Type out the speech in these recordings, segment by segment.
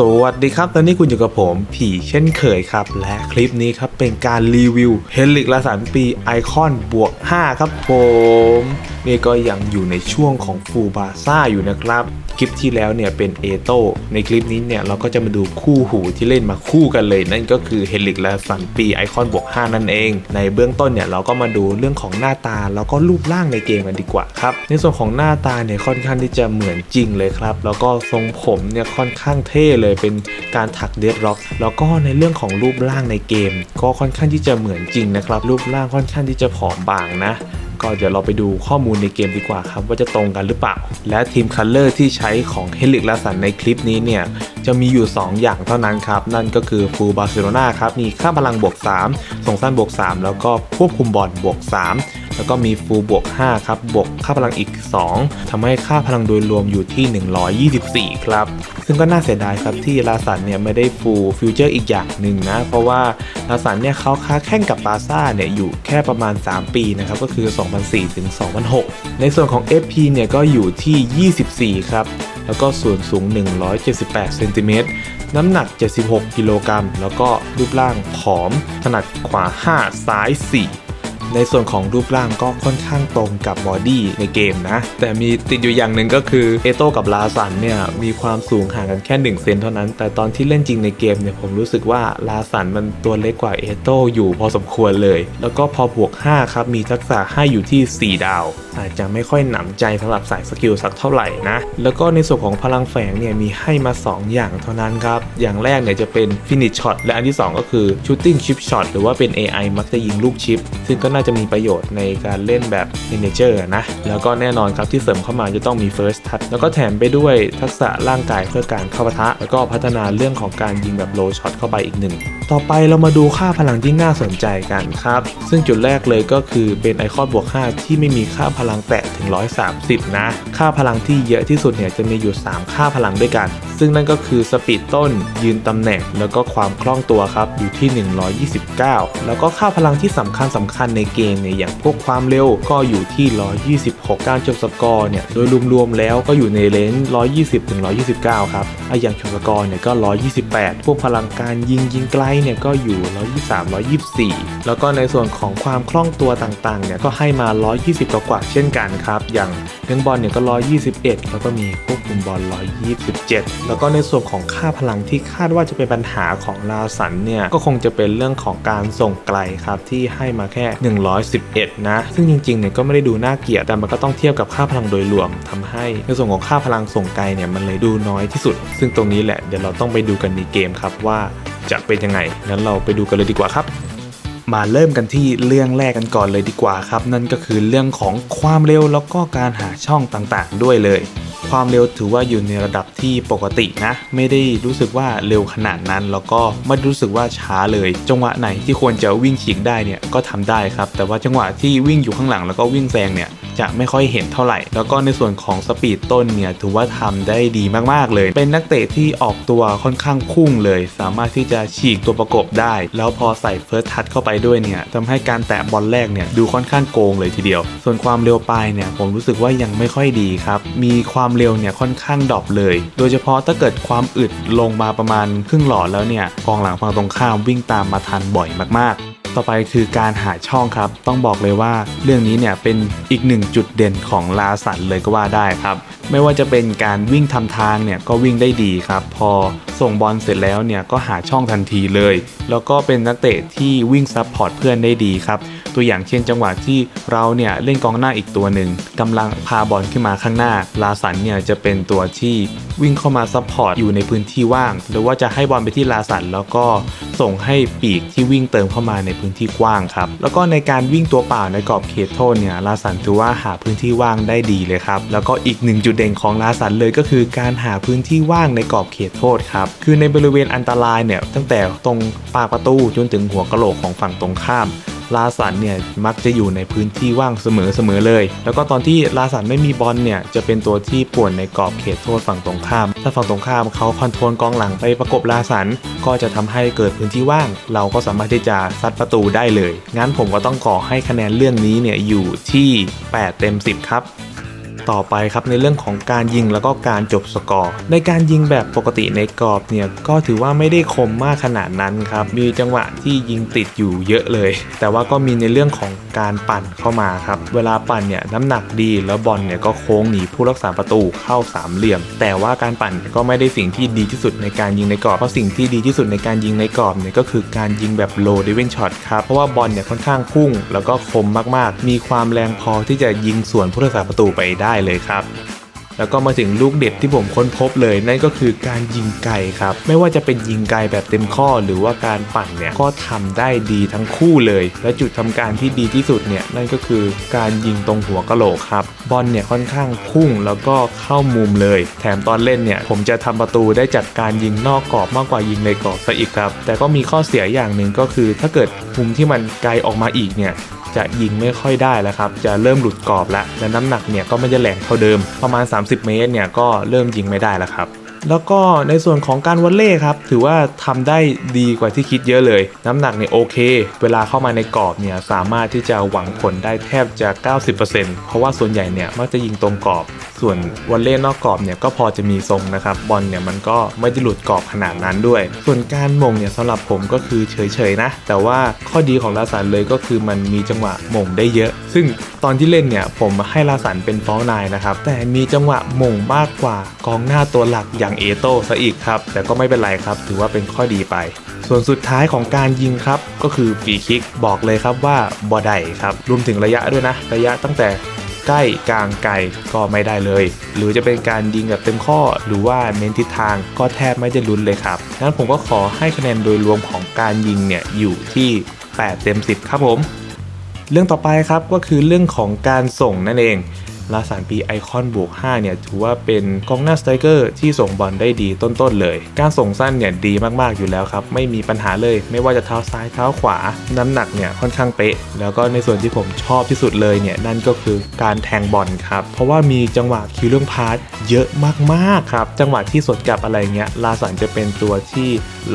สวัสดีครับ ตอนนี้คุณอยู่กับผม ผีเช่นเคยครับ และคลิปนี้ครับ เป็นการรีวิวเฮลิกลาสันปีไอคอนบวก 5 ครับผม นี่ก็ยังอยู่ในช่วงของฟูบาซ่าอยู่นะครับ คลิปที่แล้วเนี่ยเป็นเอโตในคลิปนี้เนี่ยเราก็จะมาดูคู่หูที่เล่นมาคู่กันเลย นั่นก็คือเฮลิกลาสันปีไอคอนบวก5นั่นเอง ในเบื้องต้นเนี่ยเราก็มาดูเรื่องของหน้าตาแล้วก็รูปร่างในเกมกันดีกว่าครับ ในส่วนของหน้าตาเนี่ยค่อนข้างที่จะเหมือนจริงเลยครับ แล้วก็ทรงผมเนี่ยค่อนข้างเท่เลยเป็นการถักเดดร็อกแล้วก็ในเรื่องของรูปร่างในเกม ก็ค่อนข้างที่จะเหมือนจริงนะครับรูปร่างค่อนข้างที่จะผอมบางนะ ก็เดี๋ยวเราไปดูข้อมูลในเกมดีกว่าครับ ว่าจะตรงกันหรือเปล่า และทีมคัลเลอร์ที่ใช้ของเฮลิกลาสันในคลิปนี้เนี่ย จะมีอยู่ 2 อย่างเท่านั้นครับ นั่นก็คือฟูลบาร์เซโลนาครับ มีค่าพลังบวก 3 ส่งสั้นบวก 3 แล้วก็ควบคุมบอลบวก 3 แล้วก็มีฟูบวก5ครับบวกค่าพลังอีก 2ทำให้ค่าพลังโดยรวมอยู่ที่ 124 ครับ ซึ่งก็น่าเสียดายครับที่ลาสันเนี่ยไม่ได้ฟูฟิวเจอร์อีกอย่างหนึ่งนะ เพราะว่าลาสันเนี่ยเขาค้าแข่งกับบาซ่าเนี่ยอยู่แค่ประมาณ 3 ปีนะครับก็คือ 2004ถึง2006 ในส่วนของ FP เนี่ยก็อยู่ที่ 24 ครับแล้วก็ส่วนสูง 178 เซนติเมตร น้ำหนัก 76 กิโลกรัม แล้วก็รูปร่างผอม ถนัดขวา 5 ซ้าย 4 ในส่วนของรูปร่างก็ค่อนข้างตรงกับบอดี้ในเกมนะ แต่มีติดอยู่อย่างหนึ่งก็คือเอโต้กับลาสันเนี่ยมีความสูงห่างกันแค่ 1 เซนเท่านั้น แต่ตอนที่เล่นจริงในเกมเนี่ยผมรู้สึกว่าลาสันมันตัวเล็กกว่าเอโต้อยู่พอสมควรเลย แล้วก็พอบวก 5 ครับ มีทักษะให้อยู่ที่ 4 ดาว อาจจะไม่ค่อยหนำใจสำหรับสายสกิลสักเท่าไหร่นะ แล้วก็ในส่วนของพลังแฝงเนี่ยมีให้มา 2 อย่างเท่านั้นครับ อย่างแรกเนี่ยจะเป็น finish shot และอันที่ 2 ก็คือ shooting chip shot หรือว่าเป็น AI มักจะยิงลูกชิปซึ่งก็น่าจะมีประโยชน์ในการเล่นแบบ manager นะ แล้วก็แน่นอนครับที่เสริมเข้ามาจะต้องมี first touch แล้วก็แถมไปด้วยทักษะร่างกายเพื่อการเข้าปะทะ แล้วก็พัฒนาเรื่องของการยิงแบบ low shot เข้าไปอีกหนึ่ง ต่อไปเรามาดูค่าพลังที่น่าสนใจกันครับ ซึ่งจุดแรกเลยก็คือเป็นไอคอนบวก 5 ที่ไม่มีค่าพลังแตะถึง 130 นะ ค่าพลังที่เยอะที่สุดเนี่ยจะมีอยู่ 3 ค่าพลังด้วยกัน ซึ่งนั่นก็คือสปีดต้น ยืนตำแหน่ง แล้วก็ความคล่องตัวครับอยู่ที่ 129 แล้วก็ค่าพลังที่สำคัญสำคัญในเกมเนี่ยอย่างพวกความเร็วก็อยู่ที่ 126 การจบสกอร์เนี่ยโดยรวมๆแล้วก็อยู่ในเลนส์120ถึง129 ครับไอะอย่างจบสกอร์เนี่ยก็ 128 พวกพลังการยิงยิงไกลเนี่ยก็อยู่ 123 124 แล้วก็ในส่วนของความคล่องตัวต่างๆเนี่ยก็ให้มา 120 กว่าๆเช่นกันครับ อย่างเรื่องบอลเนี่ยก็ 121 แล้วก็มีควบคุมบอล 127 แล้วก็ในส่วนของค่าพลังที่คาดว่าจะเป็นปัญหาของลาสันเนี่ยก็คงจะเป็นเรื่องของการส่งไกลครับที่ให้มาแค่ 111 นะ ซึ่งจริงๆเนี่ยก็ไม่ได้ดูน่าเกลียดแต่มันก็ต้องเทียบกับค่าพลังโดยรวมทำให้ในส่วนของค่าพลังส่งไกลเนี่ยมันเลยดูน้อยที่สุด ซึ่งตรงนี้แหละเดี๋ยวเราต้องไปดูกันในเกมครับว่าจะเป็นยังไงงั้นเราไปดูกันเลยดีกว่าครับมาเริ่มกันที่เรื่องแรกกันก่อนเลยดีกว่าครับ นั่นก็คือเรื่องของความเร็วแล้วก็การหาช่องต่างๆ ด้วยเลย ความเร็วถือว่าอยู่ในระดับที่ปกตินะ ไม่ได้รู้สึกว่าเร็วขนาดนั้น แล้วก็ไม่รู้สึกว่าช้าเลย จังหวะไหนที่ควรจะวิ่งฉีกได้เนี่ยก็ทำได้ครับ แต่ว่าจังหวะที่วิ่งอยู่ข้างหลังแล้วก็วิ่งแซงเนี่ย จะไม่ค่อยเห็นเท่าไหร่ แล้วก็ในส่วนของสปีดต้นเนี่ยถือว่าทำได้ดีมากๆเลย เป็นนักเตะที่ออกตัวค่อนข้างพุ่งเลย สามารถที่จะฉีกตัวประกบได้ แล้วพอใส่เฟิร์สทัชเข้าไปด้วยเนี่ยทำให้การแตะบอลแรกเนี่ยดูค่อนข้างโกงเลยทีเดียว ส่วนความเร็วปลายเนี่ยผมรู้สึกว่ายังไม่ค่อยดีครับ มีความเร็วเนี่ยค่อนข้างดรอปเลย โดยเฉพาะถ้าเกิดความอึดลงมาประมาณครึ่งหลอดแล้วเนี่ยกองหลังฝั่งตรงข้ามวิ่งตามมาทันบ่อยมากๆ ต่อไปคือการหาช่องครับ ต้องบอกเลยว่าเรื่องนี้เนี่ยเป็นอีกหนึ่งจุดเด่นของลาสันเลยก็ว่าได้ครับ ไม่ว่าจะเป็นการวิ่งทำทางเนี่ยก็วิ่งได้ดีครับ พอส่งบอลเสร็จแล้วเนี่ยก็หาช่องทันทีเลย แล้วก็เป็นนักเตะที่วิ่งซับพอร์ตเพื่อนได้ดีครับ ตัวอย่างเช่นจังหวะที่เราเนี่ยเล่นกองหน้าอีกตัวหนึ่งกำลังพาบอลขึ้นมาข้างหน้าลาสันเนี่ยจะเป็นตัวที่วิ่งเข้ามาซับพอร์ตอยู่ในพื้นที่ว่าง หรือว่าจะให้บอลไปที่ลาสันแล้วก็ส่งให้ปีกที่วิ่งเติมเข้ามาในพื้นที่กว้างครับ แล้วก็ในการวิ่งตัวเปล่าในกรอบเขตโทษเนี่ยลาสันถือว่าหาพื้นที่ว่างได้ดีเลยครับ แล้วก็อีกหนึ่งจุดเด่นของลาสันเลยก็คือการหาพื้นที่ว่างในกรอบเขตโทษครับ คือในบริเวณอันตรายเนี่ยตั้งแต่ตรงปากประตูจนถึงหัวกะโหลกของฝั่งตรงข้าม ลาสันเนี่ยมักจะอยู่ในพื้นที่ว่างเสมอๆเลย แล้วก็ตอนที่ลาสันไม่มีบอลเนี่ยจะเป็นตัวที่ป่วนในกรอบเขตโทษฝั่งตรงข้าม ถ้าฝั่งตรงข้ามเขาคอนโทรลกองหลังไปประกบลาสันก็จะทำให้เกิดพื้นที่ว่าง เราก็สามารถที่จะซัดประตูได้เลย งั้นผมก็ต้องขอให้คะแนนเรื่องนี้เนี่ยอยู่ที่ 8 เต็ม 10 ครับ ต่อไปครับในเรื่องของการยิงแล้วก็การจบสกอร์ ในการยิงแบบปกติในกรอบเนี่ยก็ถือว่าไม่ได้คมมากขนาดนั้นครับมีจังหวะที่ยิงติดอยู่เยอะเลย แต่ว่าก็มีในเรื่องของการปั่นเข้ามาครับเวลาปั่นเนี่ยน้ำหนักดีแล้วบอลเนี่ยก็โค้งหนีผู้รักษาประตูเข้าสามเหลี่ยม แต่ว่าการปั่นก็ไม่ได้สิ่งที่ดีที่สุดในการยิงในกรอบเพราะสิ่งที่ดีที่สุดในการยิงในกรอบเนี่ยก็คือการยิงแบบ low diving shot ครับเพราะว่าบอลเนี่ยค่อนข้างพุ่ง แล้วก็คมมากๆ มีความแรงพอที่จะยิงสวนผู้รักษาประตูไปได้เลยครับแล้วก็มาถึงลูกเด็ดที่ผมค้นพบเลยนั่นก็คือการยิงไกลครับ ไม่ว่าจะเป็นยิงไกลแบบเต็มข้อหรือว่าการปั่นเนี่ยก็ทำได้ดีทั้งคู่เลย และจุดทำการที่ดีที่สุดเนี่ยนั่นก็คือการยิงตรงหัวกะโหลกครับบอลเนี่ยค่อนข้างพุ่งแล้วก็เข้ามุมเลย แถมตอนเล่นเนี่ยผมจะทำประตูได้จากการยิงนอกกรอบมากกว่ายิงในกรอบซะอีกครับ แต่ก็มีข้อเสียอย่างหนึ่งก็คือ ถ้าเกิดมุมที่มันไกลออกมาอีกเนี่ย จะยิงไม่ค่อยได้แล้วครับ จะเริ่มหลุดกรอบแล้วและน้ำหนักเนี่ยก็ไม่จะแรงเท่าเดิม ประมาณ 30 เมตรเนี่ยก็เริ่มยิงไม่ได้แล้วครับแล้วก็ในส่วนของการวอลเล่ครับถือว่าทำได้ดีกว่าที่คิดเยอะเลย น้ำหนักเนี่ยโอเค เวลาเข้ามาในกรอบเนี่ยสามารถที่จะหวังผลได้แทบจะ 90%เพราะว่าส่วนใหญ่เนี่ยมักจะยิงตรงกรอบ ส่วนวอลเล่นอกกรอบเนี่ยก็พอจะมีทรงนะครับบอลเนี่ยมันก็ไม่ได้หลุดกรอบขนาดนั้นด้วย ส่วนการมงเนี่ยสำหรับผมก็คือเฉยๆนะ แต่ว่าข้อดีของลาสันเลยก็คือมันมีจังหวะมงได้เยอะ ซึ่งตอนที่เล่นเนี่ยผมให้ลาสันเป็นฟอลนายนะครับแต่มีจังหวะมงมากกว่ากองหน้าตัวหลักอย่างเอโต้ซะอีกครับแต่ก็ไม่เป็นไรครับ ถือว่าเป็นข้อดีไป ส่วนสุดท้ายของการยิงครับก็คือฟรีคิกบอกเลยครับว่าบอไดครับรวมถึงระยะด้วยนะ ระยะตั้งแต่ ใกล้กลางไกลก็ไม่ได้เลย หรือจะเป็นการยิงแบบเต็มข้อ หรือว่าเน้นทิศทางก็แทบไม่ได้ลุ้นเลยครับงั้นผมก็ขอให้คะแนนโดยรวมของการยิงเนี่ยอยู่ที่ 8 เต็ม 10 ครับผม เรื่องต่อไปครับก็คือเรื่องของการส่งนั่นเอง ลาสานปีไอคอนบวก5เนี่ยถือว่าเป็นกองหน้าสไตรเกอร์ที่ส่งบอลได้ดีต้นๆเลย การส่งสั้นเนี่ยดีมากๆอยู่แล้วครับ ไม่มีปัญหาเลย ไม่ว่าจะเท้าซ้ายเท้าขวา น้ำหนักเนี่ยค่อนข้างเป๊ะ แล้วก็ในส่วนที่ผมชอบที่สุดเลยเนี่ยนั่นก็คือการแทงบอลครับ เพราะว่ามีจังหวะคิวเรื่องพาร์ทเยอะมากๆครับจังหวะที่สดกลับอะไรเงี้ยลาสันจะเป็นตัวที่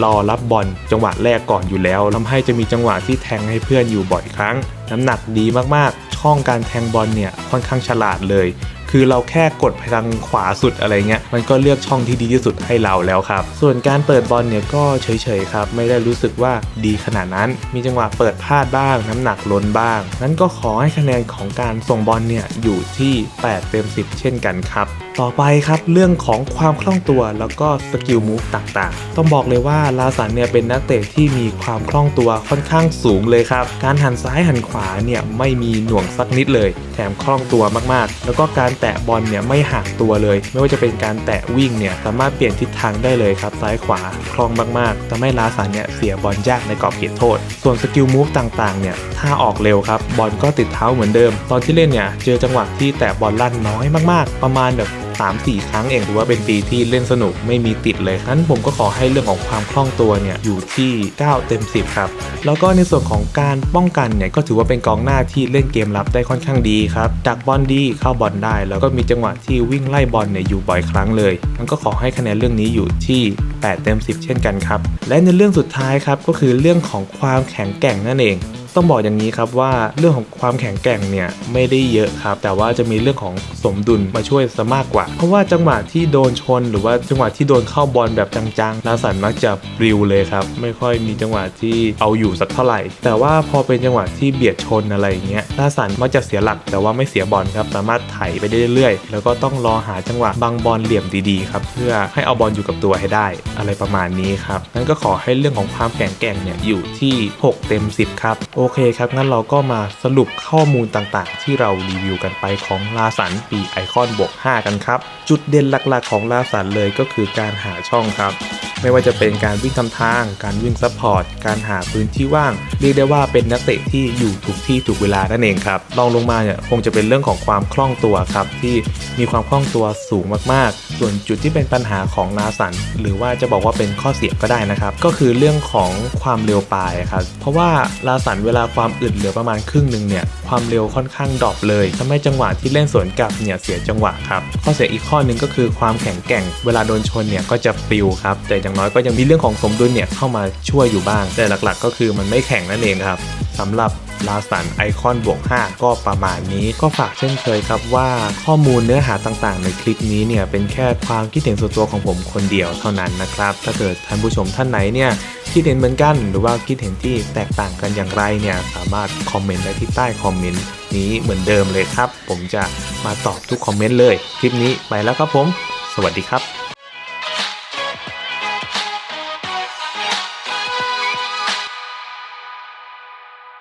รอรับบอลจังหวะแรกก่อนอยู่แล้วทำให้จะมีจังหวะที่แทงให้เพื่อนอยู่บ่อยครั้ง น้ำหนักดีมากๆ ช่องการแทงบอลเนี่ยค่อนข้างฉลาดเลย คือเราแค่กดไปทางขวาสุดอะไรเงี้ยมันก็เลือกช่องที่ดีที่สุดให้เราแล้วครับ ส่วนการเปิดบอลเนี่ยก็เฉยๆครับ ไม่ได้รู้สึกว่าดีขนาดนั้น มีจังหวะเปิดพลาดบ้าง น้ำหนักล้นบ้าง นั้นก็ขอให้คะแนนของการส่งบอลเนี่ยอยู่ที่ 8 เต็ม 10 เช่นกันครับ ต่อไปครับเรื่องของความคล่องตัวแล้วก็สกิลมูฟต่างๆ ต้องบอกเลยว่าลาสันเนี่ยเป็นนักเตะที่มีความคล่องตัวค่อนข้างสูงเลยครับ การหันซ้ายหันขวาเนี่ยไม่มีหน่วงสักนิดเลย แถมคล่องตัวมากๆ แล้วก็การแตะบอลเนี่ยไม่หักตัวเลย ไม่ว่าจะเป็นการแตะวิ่งเนี่ยสามารถเปลี่ยนทิศทางได้เลยครับซ้ายขวาคล่องมากๆทำให้ลาสันเนี่ยเสียบอลยากในกรอบเขตโทษ ส่วนสกิลมูฟต่างๆเนี่ยถ้าออกเร็วครับบอลก็ติดเท้าเหมือนเดิม ตอนที่เล่นเนี่ยเจอจังหวะที่แตะบอลลั่นน้อยมากๆ ประมาณแบบ 3-4 ครั้งเองถือว่าเป็นปีที่เล่นสนุกไม่มีติดเลยนั้นผมก็ขอให้เรื่องของความคล่องตัวเนี่ยอยู่ที่ 9 เต็ม 10 ครับ แล้วก็ในส่วนของการป้องกันเนี่ยก็ถือว่าเป็นกองหน้าที่เล่นเกมรับได้ค่อนข้างดีครับดักบอลดีเข้าบอลได้ แล้วก็มีจังหวะที่วิ่งไล่บอลเนี่ยอยู่บ่อยครั้งเลยมันก็ขอให้คะแนนเรื่องนี้อยู่ที่ 8 เต็ม 10 เช่นกันครับและในเรื่องสุดท้ายครับก็คือเรื่องของความแข็งแกร่งนั่นเอง ต้องบอกอย่างนี้ครับว่าเรื่องของความแข็งแกร่งเนี่ยไม่ได้เยอะครับ แต่ว่าจะมีเรื่องของสมดุลมาช่วยซะมากกว่า เพราะว่าจังหวะที่โดนชน หรือว่าจังหวะที่โดนเข้าบอลแบบจังๆลาสันมักจะปลิวเลยครับ ไม่ค่อยมีจังหวะที่เอาอยู่สักเท่าไหร่ แต่ว่าพอเป็นจังหวะที่เบียดชนอะไรอย่างเงี้ยลาสันมักจะเสียหลักแต่ว่าไม่เสียบอลครับสามารถไถไปได้เรื่อยๆ แล้วก็ต้องรอหาจังหวะบังบอลเหลี่ยมดีๆครับเพื่อให้เอาบอลอยู่กับตัวให้ได้ อะไรประมาณนี้ครับงั้นก็ขอให้เรื่องของความแข็งแกร่งเนี่ยอยู่ที่ 6 เต็ม 10 ครับโอโอเคครับ งั้นเราก็มาสรุปข้อมูลต่างๆ ที่เรารีวิวกันไปของลาสันปีไอคอนบวก5กันครับ จุดเด่นหลักๆของลาสันเลยก็คือการหาช่องครับ ไม่ว่าจะเป็นการวิ่งทำทาง การวิ่งซัพพอร์ต การหาพื้นที่ว่าง เรียกได้ว่าเป็นนักเตะที่อยู่ถูกที่ถูกเวลานั่นเองครับลองลงมาเนี่ยคงจะเป็นเรื่องของความคล่องตัวครับที่มีความคล่องตัวสูงมากๆ ส่วนจุดที่เป็นปัญหาของลาสัน หรือว่าจะบอกว่าเป็นข้อเสียก็ได้นะครับก็คือเรื่องของความเร็วปลายครับเพราะว่าลาสันเวลาความอึดเหลือประมาณครึ่งหนึ่งเนี่ยความเร็วค่อนข้างดรอปเลยทำให้จังหวะที่เล่นสวนกลับเนี่ยเสียจังหวะครับข้อเสียอีกข้อหนึ่งก็คือความแข็งแกร่ง เวลาโดนชนเนี่ยก็จะปิวครับแต่อย่างน้อยก็ยังมีเรื่องของสมดุลเนี่ยเข้ามาช่วยอยู่บ้าง แต่หลักๆ ก็คือมันไม่แข็งนั่นเองครับสำหรับลาสันไอคอนบวก 5 ก็ประมาณนี้ก็ฝากเช่นเคยครับว่าข้อมูลเนื้อหาต่างๆ ในคลิปนี้เนี่ยเป็นแค่ความคิดเห็นส่วนตัวของผมคนเดียวเท่านั้นนะครับ ถ้าเกิดท่านผู้ชมท่านไหนเนี่ยคิดเห็นเหมือนกัน หรือว่าคิดเห็นที่แตกต่างกันอย่างไรเนี่ยสามารถคอมเมนต์ได้ที่ใต้คอมเมนต์นี้เหมือนเดิมเลยครับ ผมจะมาตอบทุกคอมเมนต์เลย คลิปนี้ไปแล้วครับผม สวัสดีครับ